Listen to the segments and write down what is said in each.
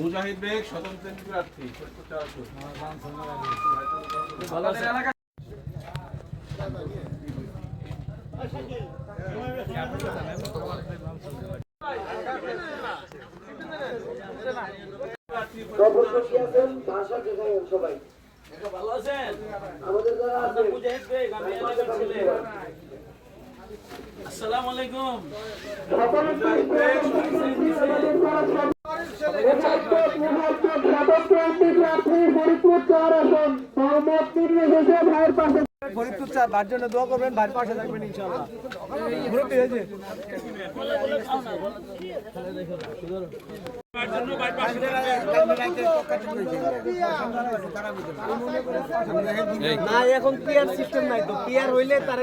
মুজাহিদ বেগ স্বতন্ত্র প্রার্থী আছেন আসসালামু আলাইকুম। ফরিদপুর চা বার জন্য দোয়া করবেন ভাইয়ের পাশে থাকবেন ইনশাআল্লাহ। মুরব্বী হয়েছে? না এখন পিয়ার সিস্টেম নাই তো। পিয়ার হইলে তারা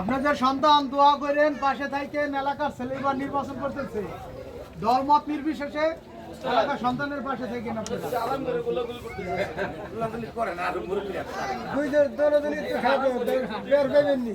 আপনাদের সন্তান দোয়া করেন, পাশে থাকেন এলাকার ছেলেবার নির্বাচন করতেছে। দল মত নির্বিশেষে এলাকার সন্তানের পাশে থাকেন জন দলদলি একটু পেবেননি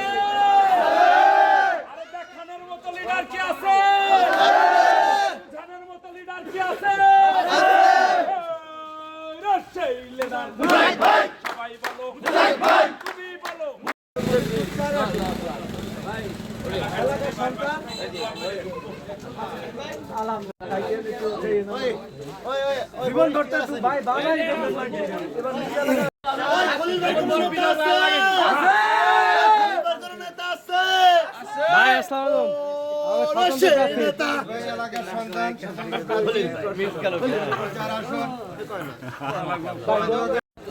সবাই বলো তুমি বলো জীবন করতে ভাই বাঙালি ভাই আসসালামু স্বতন্ত্র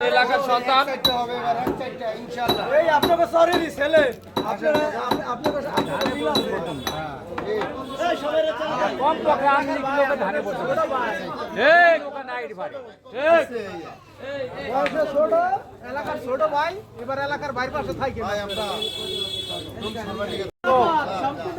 আপনাকে কম পক্ষে আগে লোকে ধারে পড়ছে ঠিক নাইট ভাই। ঠিক ছোট এলাকার ছোট ভাই এবার এলাকার বাইরের পাশে থাকে। ভাই আমরা সম্পূর্ণ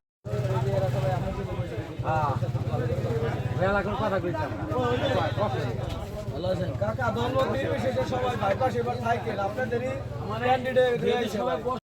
কাকা দলমত নির্বিশেষে সবাই ভাই পাশে এবার থাকেন আপনাদেরই ক্যান্ডিডেট